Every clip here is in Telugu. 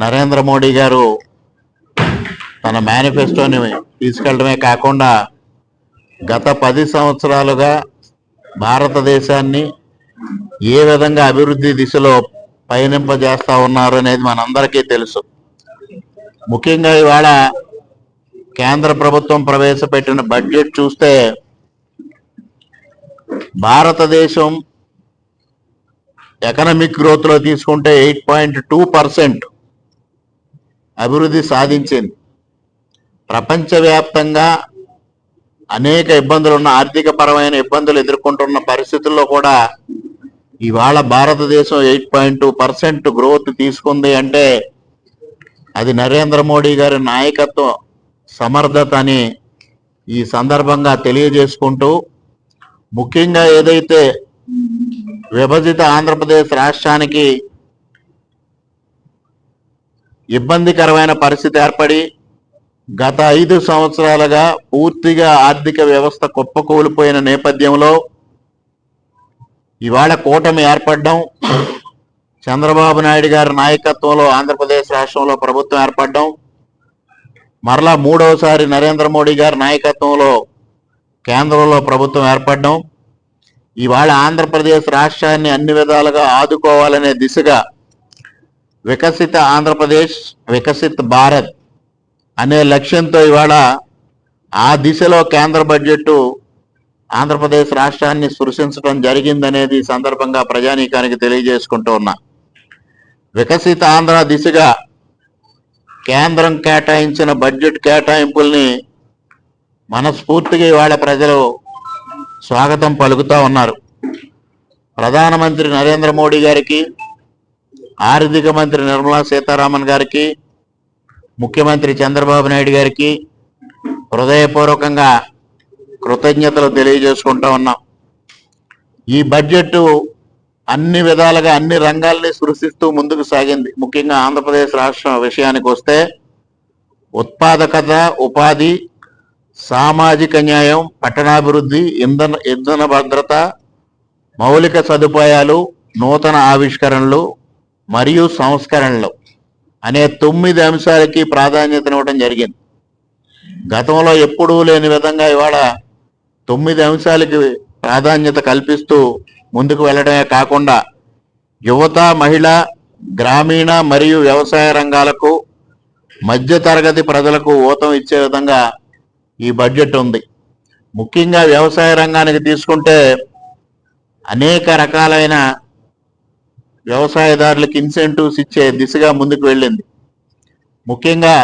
నరేంద్ర మోడీ గారు తన మేనిఫెస్టోని తీసుకెళ్ళడమే కాకుండా గత పది సంవత్సరాలుగా భారతదేశాన్ని ఏ విధంగా అభివృద్ధి దిశలో పయనింపజేస్తా ఉన్నారు అనేది మనందరికీ తెలుసు. ముఖ్యంగా ఇవాళ కేంద్ర ప్రభుత్వం ప్రవేశపెట్టిన బడ్జెట్ చూస్తే భారతదేశం ఎకనమిక్ గ్రోత్లో తీసుకుంటే ఎయిట్ పాయింట్ టూ పర్సెంట్ అభివృద్ధి సాధించింది. ప్రపంచవ్యాప్తంగా అనేక ఇబ్బందులు ఉన్న ఆర్థిక పరమైన ఇబ్బందులు ఎదుర్కొంటున్న పరిస్థితుల్లో కూడా ఇవాళ భారతదేశం eight point two percent growth తీసుకుంది అంటే అది నరేంద్ర మోడీ గారి నాయకత్వం సమర్థత అని ఈ సందర్భంగా తెలియజేసుకుంటూ ముఖ్యంగా ఏదైతే విభజిత ఆంధ్రప్రదేశ్ రాష్ట్రానికి ఇబ్బందికరమైన పరిస్థితి ఏర్పడి గత ఐదు సంవత్సరాలుగా పూర్తిగా ఆర్థిక వ్యవస్థ కుప్పకూలిపోయిన నేపథ్యంలో ఇవాళ కూటమి ఏర్పడడం చంద్రబాబు నాయుడు గారి నాయకత్వంలో ఆంధ్రప్రదేశ్ రాష్ట్రంలో ప్రభుత్వం ఏర్పడడం మరలా మూడవసారి నరేంద్ర మోడీ గారి నాయకత్వంలో కేంద్రంలో ప్రభుత్వం ఏర్పడడం ఇవాళ ఆంధ్రప్రదేశ్ రాష్ట్రాన్ని అన్ని విధాలుగా ఆదుకోవాలనే దిశగా వికసిత ఆంధ్రప్రదేశ్ వికసిత్ భారత్ అనే లక్ష్యంతో ఇవాళ ఆ దిశలో కేంద్ర బడ్జెట్ ఆంధ్రప్రదేశ్ రాష్ట్రాన్ని సృష్టించడం జరిగిందనేది సందర్భంగా ప్రజానీకానికి తెలియజేసుకుంటూ ఉన్నా. వికసిత ఆంధ్ర దిశగా కేంద్రం కేటాయించిన బడ్జెట్ కేటాయింపుల్ని మనస్ఫూర్తిగా ఇవాళ ప్రజలు స్వాగతం పలుకుతా ఉన్నారు. ప్రధానమంత్రి నరేంద్ర మోడీ గారికి ఆర్థిక మంత్రి నిర్మలా సీతారామన్ గారికి ముఖ్యమంత్రి చంద్రబాబు నాయుడు గారికి హృదయపూర్వకంగా కృతజ్ఞతలు తెలియజేసుకుంటా ఉన్నాం. ఈ బడ్జెట్ అన్ని విధాలుగా అన్ని రంగాల్ని సృష్టిస్తూ ముందుకు సాగింది. ముఖ్యంగా ఆంధ్రప్రదేశ్ రాష్ట్రం విషయానికి వస్తే ఉత్పాదకత ఉపాధి సామాజిక న్యాయం పట్టణాభివృద్ధి ఇంధన ఇంధన భద్రత మౌలిక సదుపాయాలు నూతన ఆవిష్కరణలు మరియు సంస్కరణలు అనే తొమ్మిది అంశాలకి ప్రాధాన్యతనివ్వడం జరిగింది. గతంలో ఎప్పుడూ లేని విధంగా ఇవాళ తొమ్మిది అంశాలకి ప్రాధాన్యత కల్పిస్తూ ముందుకు వెళ్ళడమే కాకుండా యువత మహిళ గ్రామీణ మరియు వ్యవసాయ రంగాలకు మధ్యతరగతి ప్రజలకు ఊతం ఇచ్చే విధంగా ఈ బడ్జెట్ ఉంది. ముఖ్యంగా వ్యవసాయ రంగానికి తీసుకుంటే అనేక రకాలైన వ్యవసాయదారులకు ఇన్సెంటివ్స్ ఇచ్చే దిశగా ముందుకు వెళ్ళింది. ముఖ్యంగా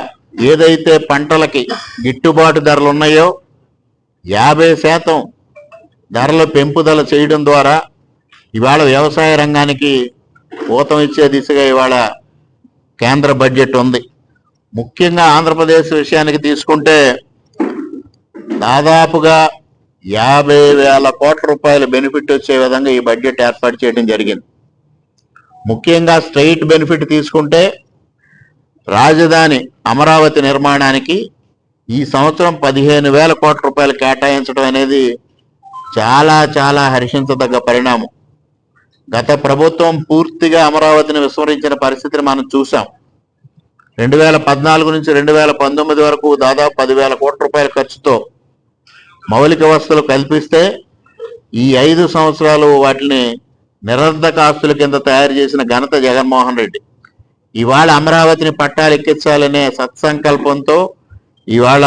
ఏదైతే పంటలకి గిట్టుబాటు ధరలు ఉన్నాయో యాభై శాతం ధరల పెంపుదల చేయడం ద్వారా ఇవాళ వ్యవసాయ రంగానికి ఊతం ఇచ్చే దిశగా ఇవాళ కేంద్ర బడ్జెట్ ఉంది. ముఖ్యంగా ఆంధ్రప్రదేశ్ విషయానికి తీసుకుంటే దాదాపుగా యాభై వేల కోట్ల రూపాయల బెనిఫిట్ వచ్చే విధంగా ఈ బడ్జెట్ ఏర్పాటు చేయడం జరిగింది. ముఖ్యంగా స్ట్రైట్ బెనిఫిట్ తీసుకుంటే రాజధాని అమరావతి నిర్మాణానికి ఈ సంవత్సరం పదిహేను వేల కోట్ల రూపాయలు కేటాయించడం అనేది చాలా చాలా హర్షించదగ్గ పరిణామం. గత ప్రభుత్వం పూర్తిగా అమరావతిని విస్మరించిన పరిస్థితిని మనం చూసాం రెండు వేల పద్నాలుగు నుంచి రెండు వేల పంతొమ్మిది వరకు దాదాపు పదివేల కోట్ల రూపాయల ఖర్చుతో మౌలిక వసతులు కల్పిస్తే ఈ ఐదు సంవత్సరాలు వాటిని నిరర్ధకాస్తుల కింద తయారు చేసిన ఘనత జగన్మోహన్ రెడ్డి. ఇవాళ అమరావతిని పట్టాలు ఎక్కించాలనే సత్సంకల్పంతో ఇవాళ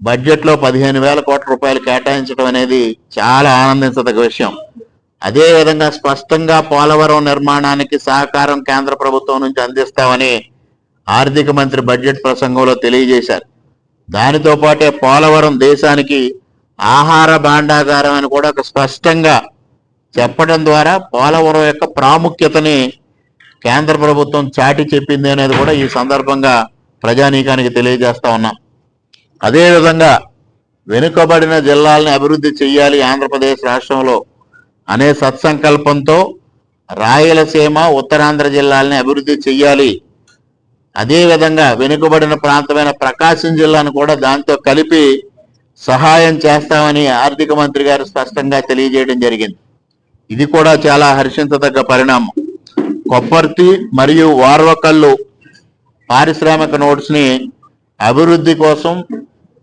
బడ్జెట్లో పదిహేను వేల కోట్ల రూపాయలు కేటాయించడం అనేది చాలా ఆనందించదగ్గ విషయం. అదే విధంగా స్పష్టంగా పోలవరం నిర్మాణానికి సహకారం కేంద్ర ప్రభుత్వం నుంచి అందిస్తామని ఆర్థిక మంత్రి బడ్జెట్ ప్రసంగంలో తెలియజేశారు. దానితో పాటే పోలవరం దేశానికి ఆహార భాండాగారం అని కూడా ఒక స్పష్టంగా చెప్పడం ద్వారా పోలవరం యొక్క ప్రాముఖ్యతని కేంద్ర ప్రభుత్వం చాటి చెప్పింది అనేది కూడా ఈ సందర్భంగా ప్రజానీకానికి తెలియజేస్తా ఉన్నాం. అదేవిధంగా వెనుకబడిన జిల్లాలని అభివృద్ధి చేయాలి ఆంధ్రప్రదేశ్ రాష్ట్రంలో అనే సత్సంకల్పంతో రాయలసీమ ఉత్తరాంధ్ర జిల్లాలని అభివృద్ధి చెయ్యాలి. అదేవిధంగా వెనుకబడిన ప్రాంతమైన ప్రకాశం జిల్లాను కూడా దాంతో కలిపి సహాయం చేస్తామని ఆర్థిక మంత్రి గారు స్పష్టంగా తెలియజేయడం జరిగింది. ఇది కూడా చాలా హర్షించదగ్గ పరిణామం. కొబ్బర్తి మరియు వార్వకల్లు పారిశ్రామిక నోట్స్ని అభివృద్ధి కోసం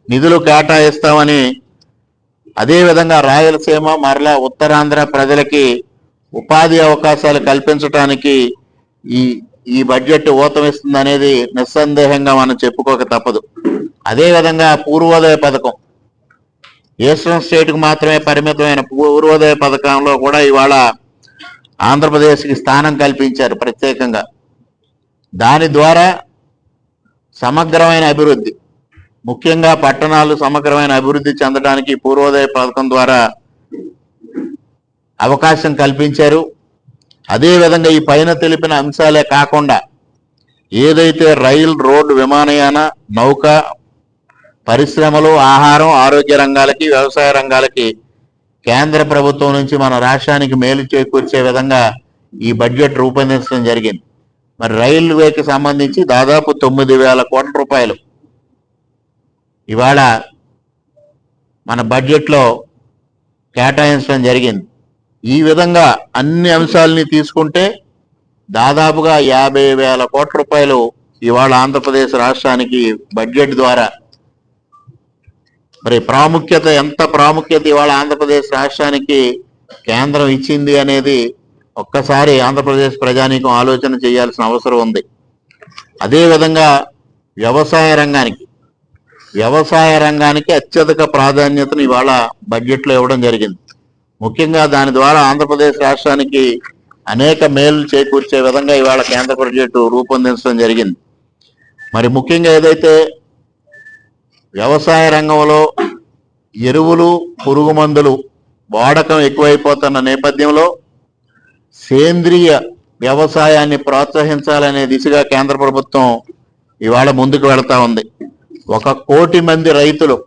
నిధులు కేటాయిస్తామని అదేవిధంగా రాయలసీమ మరలా ఉత్తరాంధ్ర ప్రజలకి ఉపాధి అవకాశాలు కల్పించడానికి ఈ ఈ బడ్జెట్ ఊతమిస్తుంది అనేది నిస్సందేహంగా మనం చెప్పుకోక తప్పదు. అదేవిధంగా పూర్వోదయ పథకం. ఈస్టర్న్ స్టేట్కు మాత్రమే పరిమితమైన పూర్వోదయ పథకంలో కూడా ఇవాళ ఆంధ్రప్రదేశ్కి స్థానం కల్పించారు ప్రత్యేకంగా. దాని ద్వారా సమగ్రమైన అభివృద్ధి ముఖ్యంగా పట్టణాలు సమగ్రమైన అభివృద్ధి చెందడానికి పూర్వోదయ పథకం ద్వారా అవకాశం కల్పించారు. అదేవిధంగా ఈ పైన తెలిపిన అంశాలే కాకుండా ఏదైతే రైలు రోడ్డు విమానయాన నౌక పరిశ్రమలు ఆహారం ఆరోగ్య రంగాలకి వ్యవసాయ రంగాలకి కేంద్ర ప్రభుత్వం నుంచి మన రాష్ట్రానికి మేలు చేకూర్చే విధంగా ఈ బడ్జెట్ రూపొందించడం జరిగింది. మరి రైల్వేకి సంబంధించి దాదాపు తొమ్మిది వేల కోట్ల రూపాయలు. ఇవాళ మన బడ్జెట్లో కేటాయించడం జరిగింది. ఈ విధంగా అన్ని అంశాలని తీసుకుంటే దాదాపుగా యాభై వేల కోట్ల రూపాయలు ఇవాళ ఆంధ్రప్రదేశ్ రాష్ట్రానికి బడ్జెట్ ద్వారా మరి ప్రాముఖ్యత ఎంత ప్రాముఖ్యత ఇవాళ ఆంధ్రప్రదేశ్ రాష్ట్రానికి కేంద్రం ఇచ్చింది అనేది ఒక్కసారి ఆంధ్రప్రదేశ్ ప్రజానీకం ఆలోచన చేయాల్సిన అవసరం ఉంది. అదేవిధంగా వ్యవసాయ రంగానికి వ్యవసాయ రంగానికి అత్యధిక ప్రాధాన్యతను ఇవాళ బడ్జెట్లో ఇవ్వడం జరిగింది. ముఖ్యంగా దాని ద్వారా ఆంధ్రప్రదేశ్ రాష్ట్రానికి అనేక మేలు చేకూర్చే విధంగా ఇవాళ కేంద్ర బడ్జెట్ రూపొందించడం జరిగింది. మరి ముఖ్యంగా ఏదైతే వ్యవసాయ రంగంలో ఎరువులు పురుగు మందులు వాడకం ఎక్కువైపోతున్న నేపథ్యంలో సేంద్రియ వ్యవసాయాన్ని ప్రోత్సహించాలనే దిశగా కేంద్ర ప్రభుత్వం ఇవాళ ముందుకు వెళతా ఉంది. ఒక కోటి మంది రైతులు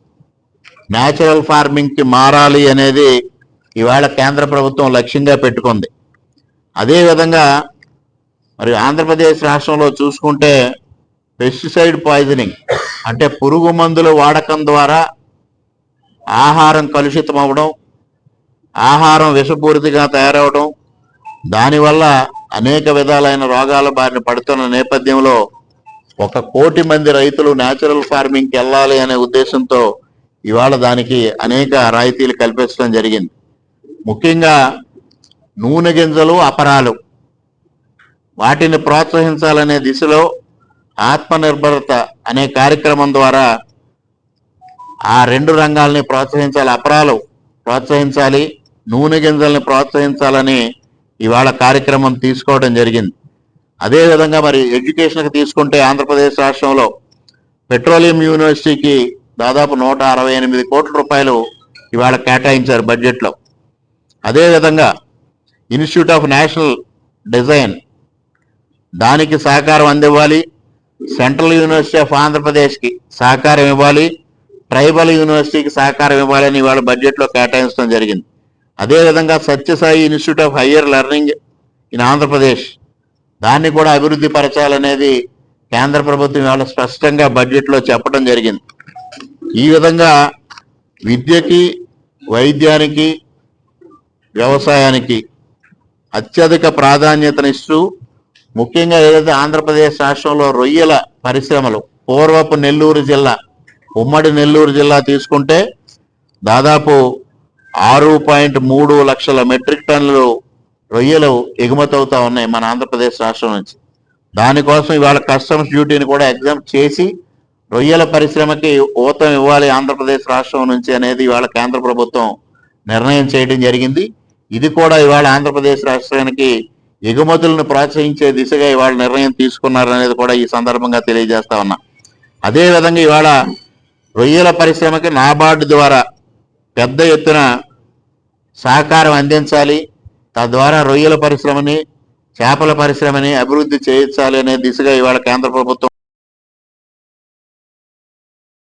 న్యాచురల్ ఫార్మింగ్కి మారాలి అనేది ఇవాళ కేంద్ర ప్రభుత్వం లక్ష్యంగా పెట్టుకుంది. అదేవిధంగా మరి ఆంధ్రప్రదేశ్ రాష్ట్రంలో చూసుకుంటే పెస్టిసైడ్ పాయిజనింగ్ అంటే పురుగు మందుల వాడకం ద్వారా ఆహారం కలుషితం అవ్వడం ఆహారం విషపూరితిగా తయారవడం దానివల్ల అనేక విధాలైన రోగాల బారిన పడుతున్న నేపథ్యంలో ఒక కోటి మంది రైతులు న్యాచురల్ ఫార్మింగ్కి వెళ్ళాలి అనే ఉద్దేశంతో ఇవాళ దానికి అనేక రాయితీలు కల్పించడం జరిగింది. ముఖ్యంగా నూనె గింజలు అపరాలు. వాటిని ప్రోత్సహించాలనే దిశలో ఆత్మనిర్భరత అనే కార్యక్రమం ద్వారా ఆ రెండు రంగాల్ని ప్రోత్సహించాలి. అపరాలు ప్రోత్సహించాలి. నూనె గింజల్ని ప్రోత్సహించాలని ఇవాళ కార్యక్రమం తీసుకోవడం జరిగింది. అదేవిధంగా మరి ఎడ్యుకేషన్కి తీసుకుంటే ఆంధ్రప్రదేశ్ రాష్ట్రంలో పెట్రోలియం యూనివర్సిటీకి దాదాపు నూట అరవై ఎనిమిది కోట్ల రూపాయలు ఇవాళ కేటాయించారు బడ్జెట్లో. అదేవిధంగా ఇన్స్టిట్యూట్ ఆఫ్ నేషనల్ డిజైన్ దానికి సహకారం అందివ్వాలి. సెంట్రల్ యూనివర్సిటీ ఆఫ్ ఆంధ్రప్రదేశ్కి సహకారం ఇవ్వాలి ట్రైబల్ యూనివర్సిటీకి సహకారం ఇవ్వాలని ఇవాళ బడ్జెట్లో కేటాయించడం జరిగింది. అదేవిధంగా Sathya Sai institute of higher learning in Andhra Pradesh దాన్ని కూడా అభివృద్ధి పరచాలనేది కేంద్ర ప్రభుత్వం ఇవాళ స్పష్టంగా బడ్జెట్లో చెప్పడం జరిగింది. ఈ విధంగా విద్యకి వైద్యానికి వ్యవసాయానికి అత్యధిక ప్రాధాన్యతనిస్తూ ముఖ్యంగా ఏదైతే ఆంధ్రప్రదేశ్ రాష్ట్రంలో రొయ్యల పరిశ్రమలు పూర్వపు నెల్లూరు జిల్లా ఉమ్మడి నెల్లూరు జిల్లా తీసుకుంటే దాదాపు ఆరు పాయింట్ మూడు లక్షల మెట్రిక్ టన్నులు రొయ్యలు ఎగుమతి అవుతా ఉన్నాయి మన ఆంధ్రప్రదేశ్ రాష్ట్రం నుంచి. దానికోసం ఇవాళ కస్టమ్స్ డ్యూటీని కూడా ఎగ్జామ్ చేసి రొయ్యల పరిశ్రమకి ఊతం ఇవ్వాలి ఆంధ్రప్రదేశ్ రాష్ట్రం నుంచి అనేది ఇవాళ కేంద్ర ప్రభుత్వం నిర్ణయం చేయడం జరిగింది. ఇది కూడా ఇవాళ ఆంధ్రప్రదేశ్ రాష్ట్రానికి ఎగుమతులను ప్రోత్సహించే దిశగా ఇవాళ నిర్ణయం తీసుకున్నారనేది కూడా ఈ సందర్భంగా తెలియజేస్తా ఉన్నా. అదే విధంగా ఇవాళ రొయ్యల పరిశ్రమకి నాబార్డు ద్వారా పెద్ద ఎత్తున సహకారం అందించాలి. తద్వారా రొయ్యల పరిశ్రమని చేపల పరిశ్రమని అభివృద్ధి చేయించాలి అనే దిశగా ఇవాళ కేంద్ర ప్రభుత్వం